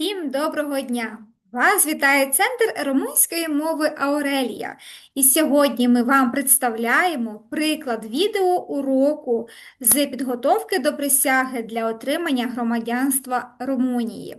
Всім доброго дня! Вас вітає Центр румунської мови Аурелія. І сьогодні ми вам представляємо приклад відео уроку з підготовки до присяги для отримання громадянства Румунії.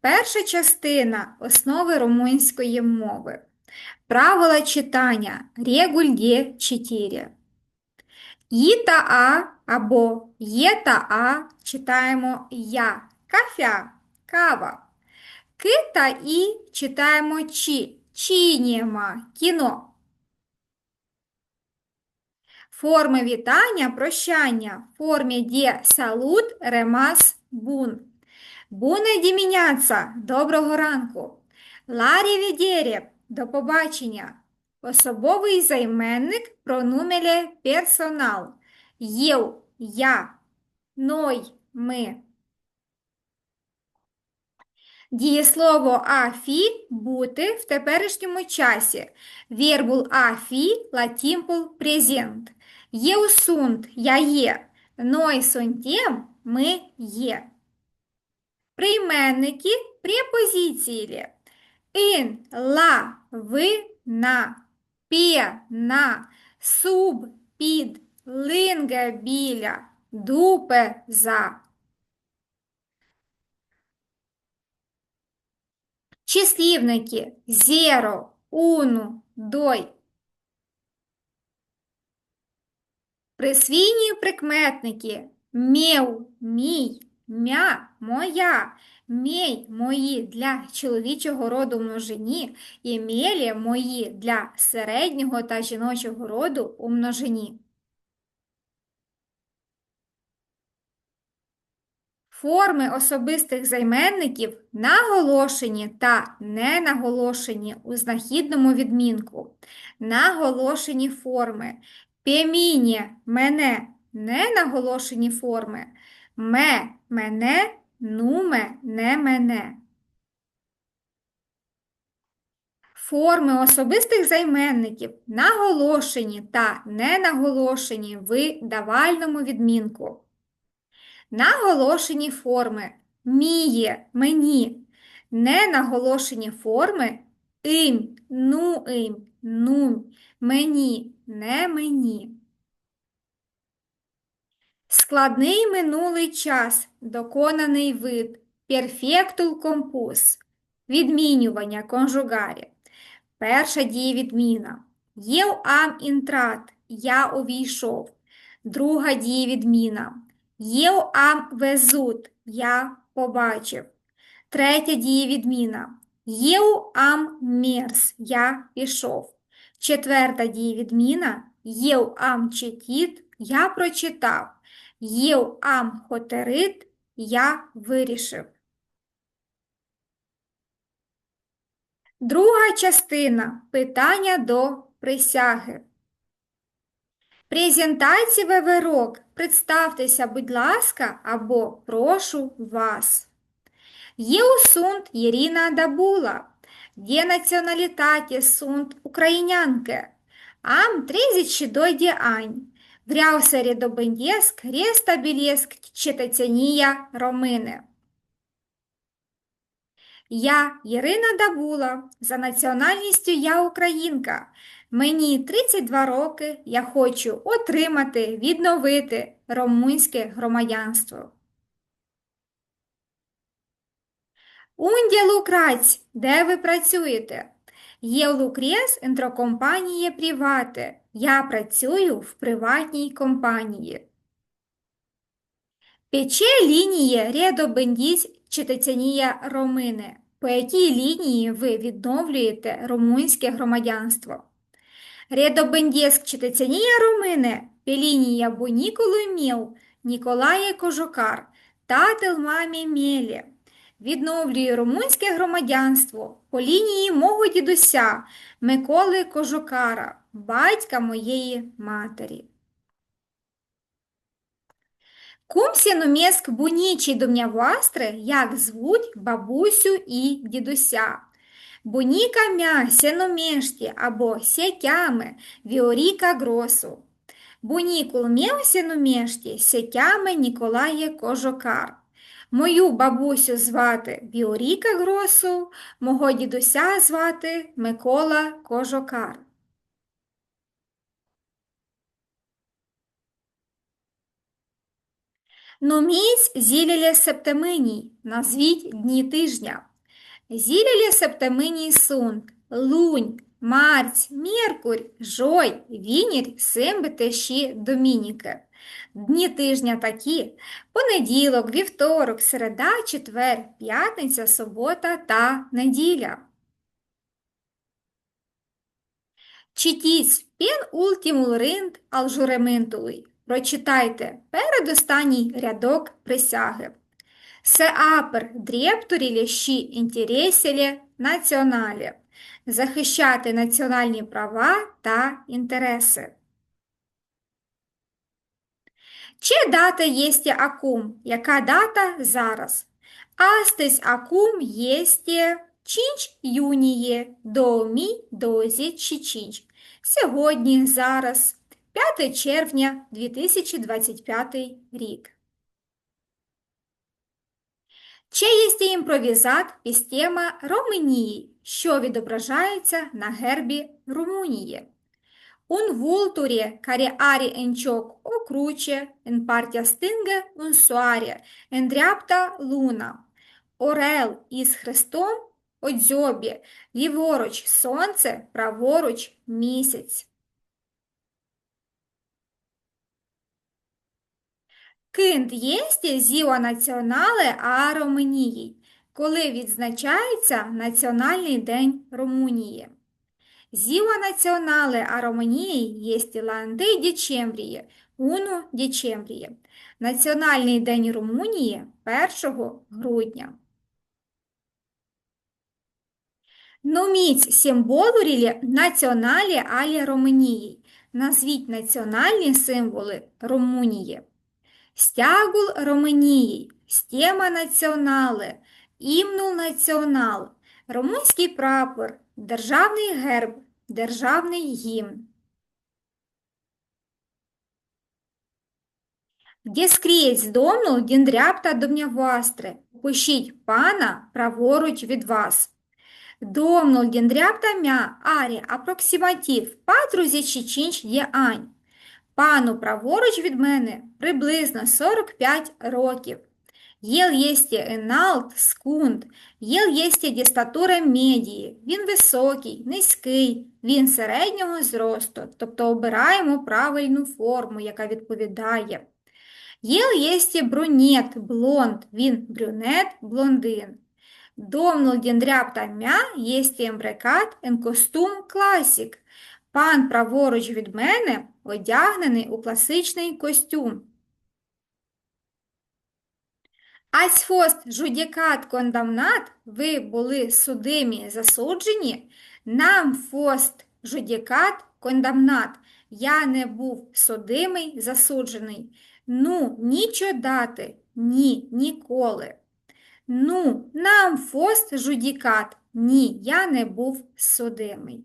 Перша частина основи румунської мови. Правила читання Регуль є 4. І та А або Є та А читаємо Я. Кафя кава. К та І читаємо Чі. Чініма кіно. Форми вітання, прощання в формі де салут, ремас, бун. Буне діміняца, доброго ранку. Ларі відєрє, до побачення. Особовий займенник пронумеле персонал. Єв, я, ной, ми. Дієслово афі бути в теперішньому часі. Вербул афі латімпул презент. Єу сунт я є. Ной сунтєм ми є. Прийменники препозиції. Ін, ла, ви, на, пє, на, суб, під, линга, біля, дупе, за. Числівники зеро, уну, дой. Присвійні прикметники мєв, мій, мя, моя, мєй мої для чоловічого роду множині і мєлі мої для середнього та жіночого роду у множині. Форми особистих займенників наголошені та не наголошені у знахідному відмінку. Наголошені форми пемінє мене не наголошені форми ме мене, нуме не мене. Форми особистих займенників наголошені та не наголошені в давальному відмінку. Наголошені форми міє, мені, не наголошені форми ім, ну ім, нум, мені, не мені. Складний минулий час, доконаний вид, перфектул компус, відмінювання конжугарі. Перша дієвідміна. Єв ам інтрат, я увійшов. Друга дієвідміна. Єв ам везут, я побачив. Третя дієвідміна. Єв ам мерс, я пішов. Четверта дієвідміна. Єв ам читіт, я прочитав. Єв ам хотерит, я вирішив. Друга частина питання до присяги. Презентації вивирок. Представтеся, будь ласка, або прошу вас. Eu sunt Irina Dabula. De naționalitate sunt ucrainiancă. Am 32 de ani. Vreau să redobândesc, restabilesc cetățenia română. Я Ірина Дабула, за національністю я українка. Мені 32 роки, я хочу отримати, відновити румунське громадянство. Унде Лукраць, де ви працюєте? Є Лукрес інтрокомпанії Привате. Я працюю в приватній компанії. Пече лінії Читацянія Ромини. По якій лінії ви відновлюєте румунське громадянство? Редобендєск Читацянія Ромини, Пелінія Буніколу Міл, Ніколає Кожукар, Тател Мамі Мєлі. Відновлює румунське громадянство по лінії мого дідуся Миколи Кожукара, батька моєї матері. Кум сіномєск бунічий думнявастри, як звуть бабусю і дідуся. Буніка мя сіномєшті або сякями віоріка гросу. Бунікул мєв сіномєшті сякями Ніколає Кожокар. Мою бабусю звати Біоріка Гросу, мого дідуся звати Микола Кожокар. Номіць зілілє септеминій, назвіть дні тижня. Зілілє септеминій сунт, лунь, марць, міркурь, жой, вінір, симби тещі, домініки. Дні тижня такі понеділок, вівторок, середа, четвер, п'ятниця, субота та неділя. Читіть пен ултімул ринд алжурементулий. Прочитайте передостанній рядок присяги. Се апер дрєптурі лєщі інтереселі націоналі. Захищати національні права та інтереси. Че дата єсте акум? Яка дата зараз? Астесь акум єсте чинч юніє, домі дозі чи чичинч. Сьогодні, зараз, 5 червня 2025 рік. Че єсте імпровізат пістема Роменії, що відображається на гербі Румунії. Un vulture care are în cioc o cruce, în partea stângă un soare, în dreapta luna. Орел із хрестом о дзьобі, ліворуч сонце, праворуч місяць. Кинд єсті зіо націонале а коли відзначається Національний день Румунії. Națională a României este la 1 decembrie, 1. Національний день Румунії 1 грудня. Номіть символурілі націоналі алі Румунії. Назвіть національні символи Румунії. Стягул Роменії, стема націонале, імнул націонал, румунський прапор, державний герб, державний гімн. Діскрієць домну діндряпта домнявастре. Пишіть пана праворуч від вас. Домнул діндряпта мя арі апроксиматив патрузі чичинч є ань. Пану праворуч від мене приблизно 45 років. Єл єсті еналт скунд, єл єсті дістатура медії. Він високий, низький, він середнього зросту, тобто обираємо правильну форму, яка відповідає. Єл єсті брунет, блонд, він брюнет, блондин. Домнул діндряпта мя єсті ембрекат ен костюм класік. Пан праворуч від мене одягнений у класичний костюм. Ась фост жудікат кондамнат, ви були судимі засуджені, нам фост жудікат кондамнат, я не був судимий засуджений. Ну, нічо дати, ні, ніколи. Ну, нам фост жудікат, ні, я не був судимий.